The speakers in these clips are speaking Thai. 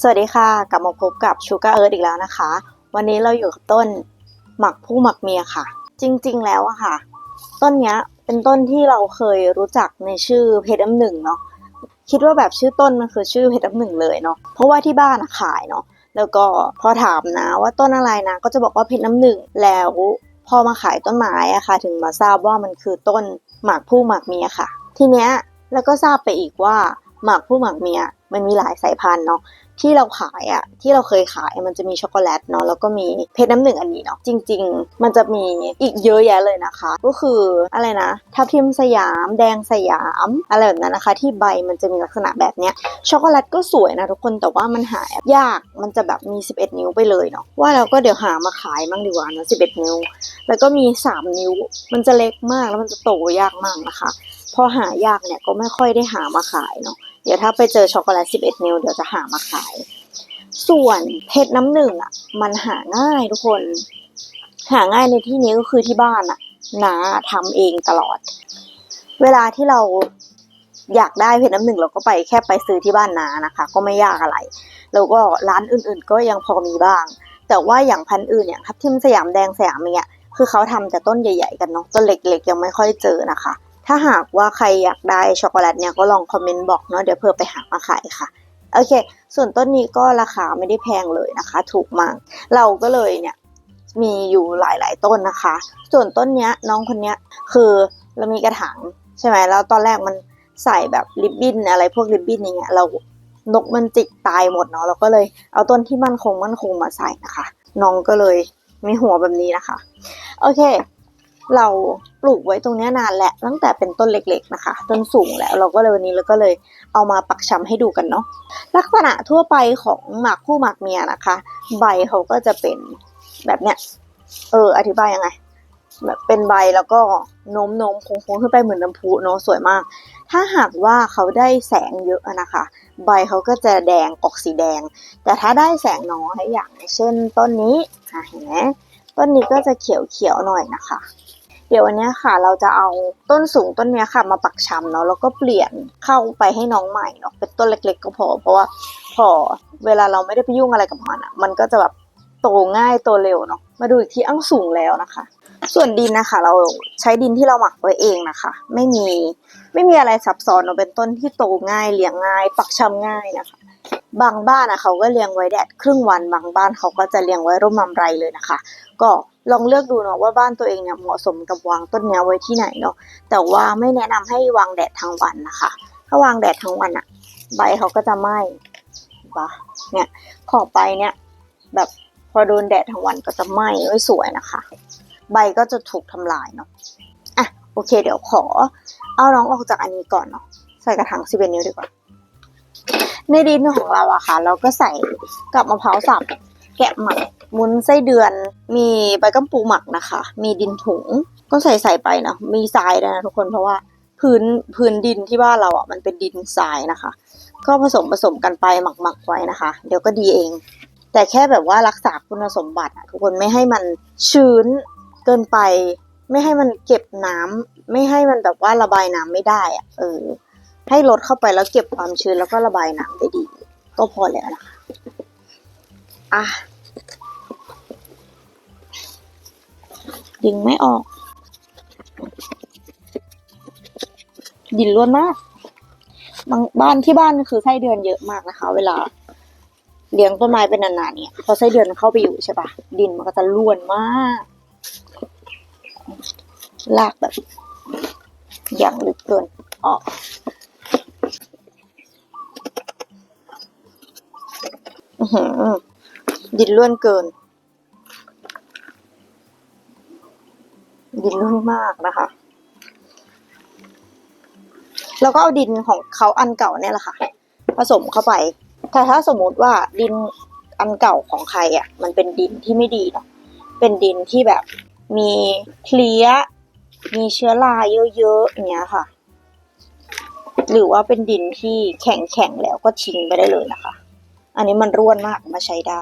สวัสดีค่ะ กลับมาพบกับชูการ์เอิร์ธอีกแล้วนะคะ วันนี้เราอยู่กับต้นหมักผู้หมักเมียค่ะ จริงๆแล้วอะค่ะ ต้นเนี้ยเป็นต้นที่เราเคยรู้จักในชื่อเพชรน้ำหนึ่งเนาะคิดว่าแบบชื่อต้นมันคือชื่อเพชรน้ำหนึ่งเลยเนาะเพราะว่าที่บ้านอะขายเนาะแล้วก็พอถามนะว่าต้นอะไรนะก็จะบอกว่าเพชรน้ำหนึ่งแล้วพอมาขายต้นไม้อะค่ะ ถึงมาทราบว่ามันคือต้นหมากผู้หมากเมียค่ะ ทีเนี้ยแล้วก็ทราบไปอีกว่า หมากผู้หมากเมียมันมีหลายสายพันธุ์เนาะที่เราขายอะที่เราเคยขายมันจะมีช็อกโกแลตเนาะแล้วก็มีเพชรน้ำหนึ่งอันนี้เนาะจริง ๆ มันจะมีอีกเยอะแยะเลยนะคะ ก็คืออะไรนะทับทิมสยาม แดงสยามอะไรแบบนั้นนะคะ ที่ใบมันจะมีลักษณะแบบเนี้ยช็อกโกแลตก็สวยนะทุกคนแต่ว่ามันหายยากมันจะแบบมี 11 นิ้วไปเลยเนาะว่าเราก็เดี๋ยวหามาขายมั่งดีกว่านะ11 นิ้ว แล้วก็มี 3 นิ้ว มันจะเล็กมากแล้วมันจะโตยากมากนะคะ พอหายากเนี่ยก็ไม่ค่อยได้หามาขายเนาะ เดี๋ยวถ้าไปเจอช็อกโกแลต11นิ้วเดี๋ยวจะหามาขาย ส่วนเพชรน้ำหนึ่งอะ มันหาง่ายทุกคน หาง่ายในที่นี้ก็คือที่บ้านอะนาทำเองตลอด เวลาที่เราอยากได้เพชรน้ำหนึ่งเราก็ไปแค่ไปซื้อที่บ้านนานะคะ ก็ไม่ยากอะไร แล้วก็ร้านอื่นๆ ก็ยังพอมีบ้าง แต่ว่าอย่างพันธุ์อื่นอย่างทับทิมสยามแดงสยามเนี่ยคือเขาทำแต่ต้นใหญ่ ๆ กันเนาะต้นเล็กๆ ยังไม่ค่อยเจอนะคะ ถ้าหากว่าใครอยากได้ช็อกโกแลตเนี่ยก็ลองคอมเมนต์บอกเนาะเดี๋ยวเพื่อไปหามาขายค่ะโอเค ส่วนต้นนี้ก็ราคาไม่ได้แพงเลยนะคะ ถูกมาก เราก็เลยเนี่ยมีอยู่หลายๆต้นนะคะ ส่วนต้นเนี้ยน้องคนเนี้ยคือเรามีกระถางใช่ไหมแล้วตอนแรกมันใส่แบบริบบิ้นอะไรพวกริบบิ้นอย่างเงี้ยเรานกมันจิกตายหมดเนาะเราก็เลยเอาต้นที่มั่นคงมั่นคงมาใส่นะคะ น้องก็เลยมีหัวแบบนี้นะคะ โอเค เราปลูกไว้ตรงนี้นานแหละตั้งแต่เป็นต้นเล็กๆนะคะต้นสูงแล้วเราก็เลยวันนี้เราก็เลยเอามาปักชำให้ดูกันเนาะลักษณะทั่วไปของหมากคู่หมากเมียนะคะ ใบเขาก็จะเป็นแบบเนี้ยเอออธิบายยังไงแบบเป็นใบแล้วก็โน้มโน้มโค้งๆขึ้นไปเหมือนน้ำพุเนาะสวยมาก ถ้าหากว่าเขาได้แสงเยอะนะคะ ใบเขาก็จะแดงออกสีแดง แต่ถ้าได้แสงน้อยอย่างเช่นต้นนี้เห็นไหม ต้นนี้ก็จะเขียวๆหน่อยนะคะ เดี๋ยววันนี้ค่ะ เราจะเอาต้นสูงต้นนี้ค่ะ มาปักชำเนาะแล้วก็เปลี่ยนเข้าไปให้น้องใหม่เนาะเป็นต้นเล็ก ๆ ก็พอ เพราะว่าพอเวลาเราไม่ได้ไปยุ่งอะไรกับมันอะ มันก็จะแบบ โตง่ายโตเร็วเนาะมาดูอีกที่อั้งสูงแล้วนะคะ ส่วนดินนะคะ เราใช้ดินที่เราหมักไว้เองนะคะ ไม่มีไม่มีอะไรซับซ้อนเนาะเป็นต้นที่โตง่ายเลี้ยงง่าย ปักชำง่ายนะคะ บางบ้านนะเขาก็เลี้ยงไว้แดดครึ่งวันบางบ้านเขาก็จะเลี้ยงไว้ร่มรำไรเลยนะคะ ก็ลองเลือกดูเนาะว่าบ้านตัวเองเนี่ยเหมาะสมกับวางต้นเนี้ยไว้ที่ไหนเนาะแต่ว่าไม่แนะนำให้วางแดดทั้งวันนะคะ ถ้าวางแดดทั้งวันอะใบเขาก็จะไหม้ปะเนี่ยขอบใบเนี่ยแบบ พอโดนแดดทั้งวันก็จะไหม้ไม่สวยนะคะ ใบก็จะถูกทำลายเนาะอะโอเค เดี๋ยวขอ เอาน้องออกจากอันนี้ก่อนเนาะใส่กระถางสิบเอ็ดนิ้วดีกว่า ในดินของเราอะค่ะ เราก็ใส่กับมะพร้าวสับแกะหมักมุนไส้เดือน มีใบกัมปูหมักนะคะ มีดินถุงก็ใส่ใส่ไปนะมีทรายด้วยนะทุกคนเพราะว่าพื้นพื้นดินที่บ้านเราอะมันเป็นดินทรายนะคะ ก็ผสมผสมกันไปหมักหมักไว้นะคะ เดี๋ยวก็ดีเอง แต่แค่แบบว่ารักษาคุณสมบัติอะทุกคนไม่ให้มันชื้นเกินไป ไม่ให้มันเก็บน้ำไม่ให้มันแบบว่าระบายน้ำไม่ได้อะเออ ให้ลดเข้าไปแล้วเก็บความชื้นแล้วก็ระบายน้ำได้ดี ก็พอแล้วนะคะอะดึงไม่ออก ดินล้วนมากบางบ้านที่บ้านคือไส้เดือนเยอะมากนะคะ เวลา เลี้ยงต้นไม้เป็นนานๆเนี่ยพอไส้เดือนเข้าไปอยู่ใช่ปะดินมันก็จะล้วนมากลากแบบ อย่างลึกเกินออกดินล้วนเกิน ดินล้วนมากนะคะ แล้วก็เอาดินของเขาอันเก่าเนี่ยแหละค่ะ ผสมเข้าไป แต่ถ้าสมมติว่าดินอันเก่าของใครอะ มันเป็นดินที่ไม่ดีเนาะเป็นดินที่แบบมีเพลี้ย มีเชื้อราเยอะๆอย่างเงี้ยค่ะ หรือว่าเป็นดินที่แข็งๆแล้วก็ทิ้งไปได้เลยนะคะ อันนี้มันร่วนมากมาใช้ได้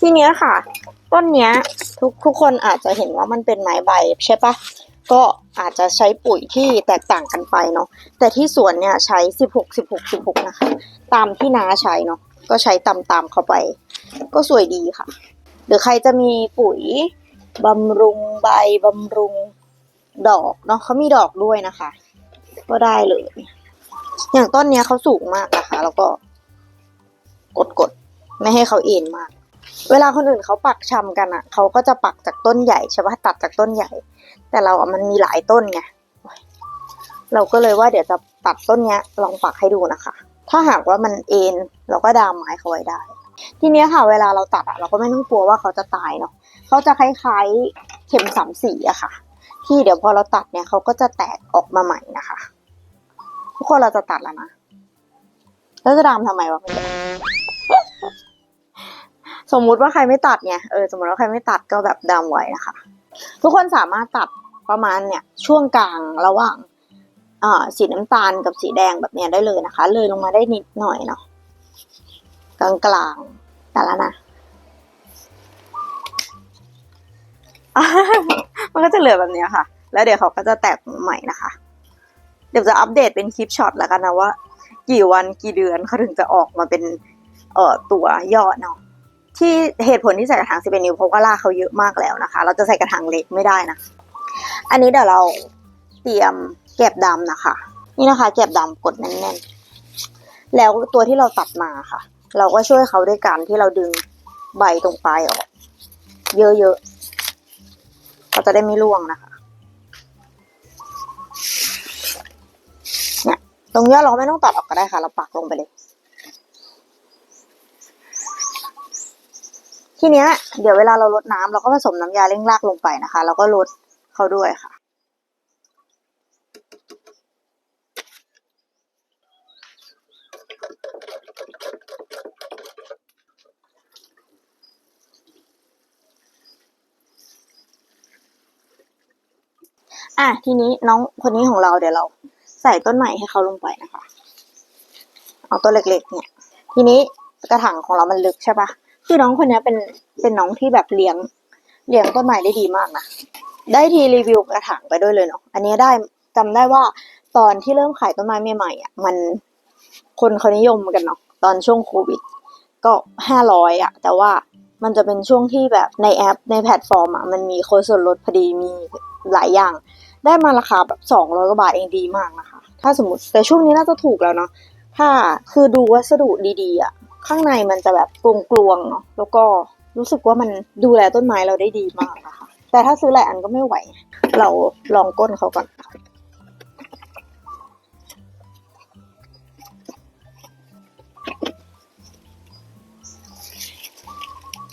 ทีเนี้ยค่ะ ต้นเนี้ย ทุกทุกคนอาจจะเห็นว่ามันเป็นไม้ใบใช่ปะก็อาจจะใช้ปุ๋ยที่แตกต่างกันไปเนาะแต่ที่สวนเนี่ยใช้สิบหกสิบหกสิบหกนะคะ ตามที่น้าใช้เนาะก็ใช้ตามตามเข้าไป ก็สวยดีค่ะ หรือใครจะมีปุ๋ยบำรุงใบบำรุงดอกเนาะเขามีดอกด้วยนะคะ ก็ได้เลย อย่างต้นเนี้ยเขาสูงมากนะคะ แล้วก็กดกดๆไม่ให้เขาเอ็นมาก เวลาคนอื่นเขาปักชำกันอะเขาก็จะปักจากต้นใหญ่ใช่ปะตัดจากต้นใหญ่ แต่เราอะมันมีหลายต้นไงเราก็เลยว่าเดี๋ยวจะตัดต้นเนี้ยลองปักให้ดูนะคะ ถ้าหากว่ามันเอ็นเราก็ดามไม้เขาไว้ได้ ทีเนี้ยค่ะ เวลาเราตัดอะเราก็ไม่ต้องกลัวว่าเขาจะตายเนาะเขาจะคล้ายๆเข็มสามสีอะค่ะ ที่เดี๋ยวพอเราตัดเนี่ยเขาก็จะแตกออกมาใหม่นะคะ ทุกคนเราจะตัดแล้วนะแล้วจะดามทำไมวะ สมมุติว่าใครไม่ตัดเนี่ยเออสมมติว่าใครไม่ตัดก็แบบดามไว้นะคะ ทุกคนสามารถตัดประมาณเนี่ยช่วงกลางระหว่างสีน้ำตาลกับสีแดงแบบเนี้ยได้เลยนะคะ เลยลงมาได้นิดหน่อยเนาะกลางกลางๆแต่ล้วนะมันก็จะเหลือแบบเนี้ยค่ะ แล้วเดี๋ยวเขาก็จะแตกใหม่นะคะ เดี๋ยวจะอัปเดตเป็นคลิปช็อตแล้วกันนะว่า กี่วันกี่เดือนเขาถึงจะออกมาเป็นเอ่อตัวยอดเนาะ ที่เหตุผลที่ใส่กระถาง11นิ้วเพราะว่าลากเขาเยอะมากแล้วนะคะ เราจะใส่กระถางเล็กไม่ได้นะ อันนี้เดี๋ยวเราเตรียมแกบดำนะคะ นี่นะคะ แกบดำกดแน่นๆ แล้วตัวที่เราตัดมาค่ะ เราก็ช่วยเขาด้วยการที่เราดึงใบตรงปลายออก เยอะๆเขาจะได้ไม่ร่วงนะคะเนี่ยตรงยอดเราไม่ต้องตัดออกก็ได้ค่ะ เราปักลงไปเลย ทีเนี้ยเดี๋ยวเวลาเราลดน้ำเราก็ผสมน้ำยาเร่งรากลงไปนะคะ แล้วก็ลดเขาด้วยค่ะ อะทีนี้น้องคนนี้ของเราเดี๋ยวเราใส่ต้นใหม่ให้เขาลงไปนะคะ เอาตัวเล็กๆเนี่ย ทีนี้กระถางของเรามันลึกใช่ปะ คือน้องคนนี้เป็นเป็นน้องที่แบบเลี้ยงเลี้ยงต้นไม้ได้ดีมากนะได้ทีรีวิวกระถางไปด้วยเลยเนาะอันนี้ได้จำได้ว่าตอนที่เริ่มขายต้นไม้ใหม่ๆอะมันคนเขานิยมกันเนาะตอนช่วงโควิด ก็ห้าร้อยอะ แต่ว่ามันจะเป็นช่วงที่แบบในแอปในแพลตฟอร์มอะมันมีโค้ดส่วนลดพอดีมีหลายอย่าง ได้มาราคาแบบสองร้อยกว่าบาทเองดีมากนะคะ ถ้าสมมติแต่ช่วงนี้น่าจะถูกแล้วเนาะถ้าคือดูวัสดุดีๆอะ ข้างในมันจะแบบกลวงๆเนาะแล้วก็รู้สึกว่ามันดูแลต้นไม้เราได้ดีมากนะคะ แต่ถ้าซื้อหลายอันก็ไม่ไหว เราลองก้นเขาก่อน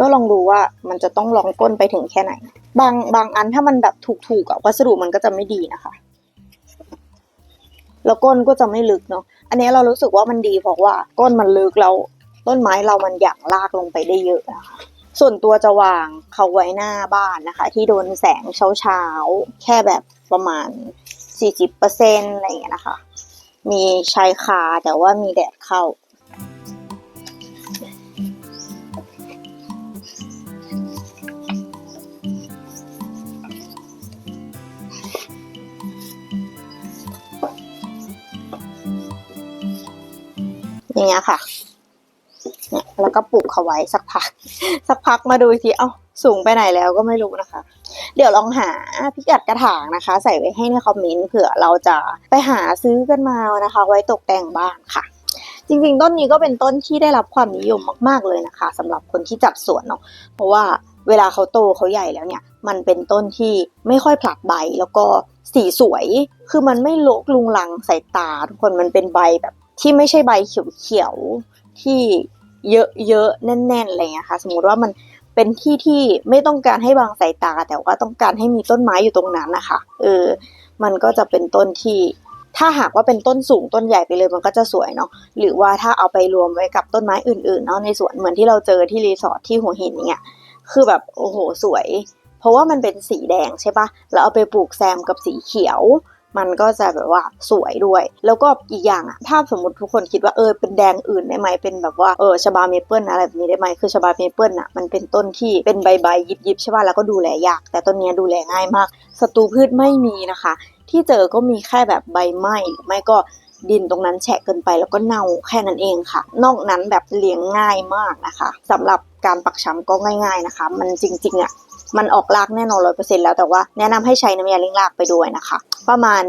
ก็ลองดูว่ามันจะต้องลองก้นไปถึงแค่ไหน บางบางอันถ้ามันแบบถูกๆอะวัสดุมันก็จะไม่ดีนะคะ แล้วก้นก็จะไม่ลึกเนาะ อันนี้เรารู้สึกว่ามันดีเพราะว่าก้นมันลึกแล้ว ต้นไม้เรามันหยั่งลากลงไปได้เยอะนะคะส่วนตัวจะวางเขาไว้หน้าบ้านนะคะ ที่โดนแสงเช้าๆ แค่แบบประมาณ 40%อะไรอย่างเงี้ยนะคะ มีชายคาแต่ว่ามีแดดเข้า อย่างเงี้ยค่ะ เนี่ยแล้วก็ปลูกเขาไว้สักพัก สักพักมาดูทีเอ้าสูงไปไหนแล้วก็ไม่รู้นะคะ เดี๋ยวลองหาพิกัดกระถางนะคะ ใส่ไว้ให้ในคอมเมนต์เผื่อเราจะไปหาซื้อกันมานะคะ ไว้ตกแต่งบ้านค่ะ จริงๆ ต้นนี้ก็เป็นต้นที่ได้รับความนิยมมาก ๆเลยนะคะสำหรับคนที่จัดสวนเนาะเพราะว่าเวลาเขาโตเขาใหญ่แล้วเนี่ย มันเป็นต้นที่ไม่ค่อยผลัดใบแล้วก็สีสวย คือมันไม่โลกลุงลังสายตา ทุกคนมันเป็นใบแบบที่ไม่ใช่ใบเขียวๆที่ เยอะๆแน่นๆอะไรเงี้ยค่ะ สมมติว่ามันเป็นที่ที่ไม่ต้องการให้บังสายตา แต่ว่าต้องการให้มีต้นไม้อยู่ตรงนั้นนะคะเออมันก็จะเป็นต้นที่ ถ้าหากว่าเป็นต้นสูงต้นใหญ่ไปเลยมันก็จะสวยเนาะหรือว่าถ้าเอาไปรวมไว้กับต้นไม้อื่นๆเนาะในสวนเหมือนที่เราเจอที่รีสอร์ทที่หัวหินเนี่ยคือแบบโอ้โหสวย เพราะว่ามันเป็นสีแดงใช่ปะแล้วเอาไปปลูกแซมกับสีเขียว มันก็จะแบบว่าสวยด้วย แล้วก็อีกอย่างอะถ้าสมมติทุกคนคิดว่าเออเป็นแดงอื่นได้ไหมเป็นแบบว่าเออชบาเมเปิลอะไรแบบนี้ได้ไหมคือชบาเมเปิลอะมันเป็นต้นที่เป็นใบใบยิบยิบใช่ป่ะแล้วก็ดูแลยาก แต่ต้นเนี้ยดูแลง่ายมากศัตรูพืชไม่มีนะคะ ที่เจอก็มีแค่แบบใบไหม้หรือไม่ก็ดินตรงนั้นแฉะเกินไปแล้วก็เน่าแค่นั้นเองค่ะ นอกนั้นแบบเลี้ยงง่ายมากนะคะสำหรับการปักช้ำก็ง่าย ๆนะคะ มันจริงๆอะ มันออกรากแน่นอนร้อยเปอร์เซ็นต์แล้วแต่ว่าแนะนำให้ใช้น้ำยาเลี้ยงรากไปด้วยนะคะ ประมาณ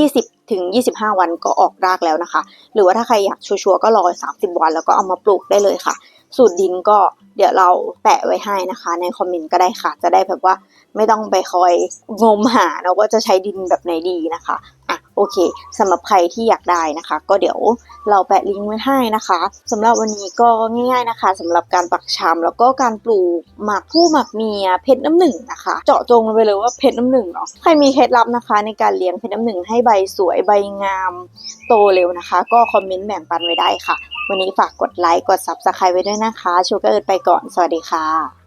20ถึง25 วันก็ออกรากแล้วนะคะ หรือว่าถ้าใครอยากชัวร์ๆก็รอ30 วันแล้วก็เอามาปลูกได้เลยค่ะ สูตรดินก็เดี๋ยวเราแปะไว้ให้นะคะ ในคอมเมนต์ก็ได้ค่ะ จะได้แบบว่าไม่ต้องไปคอยงมหานะว่าจะใช้ดินแบบไหนดีนะคะอะ โอเคสำหรับใครที่อยากได้นะคะ ก็เดี๋ยวเราแปะลิงก์ไว้ให้นะคะสำหรับวันนี้ก็ง่าย ๆนะคะสำหรับการปักชามแล้วก็การปลูกหมากผู้หมากเมียเพชรน้ำหนึ่งนะคะ เจาะจงลงไปเลยว่าเพชรน้ำหนึ่งเนาะใครมีเคล็ดลับนะคะ ในการเลี้ยงเพชรน้ำหนึ่งให้ใบสวยใบงามโตเร็วนะคะ ก็คอมเมนต์แบ่งปันไว้ได้ค่ะ วันนี้ฝากกดไลค์กด Subscribe ไว้ด้วยนะคะชูก็เอิดไปก่อนสวัสดีค่ะ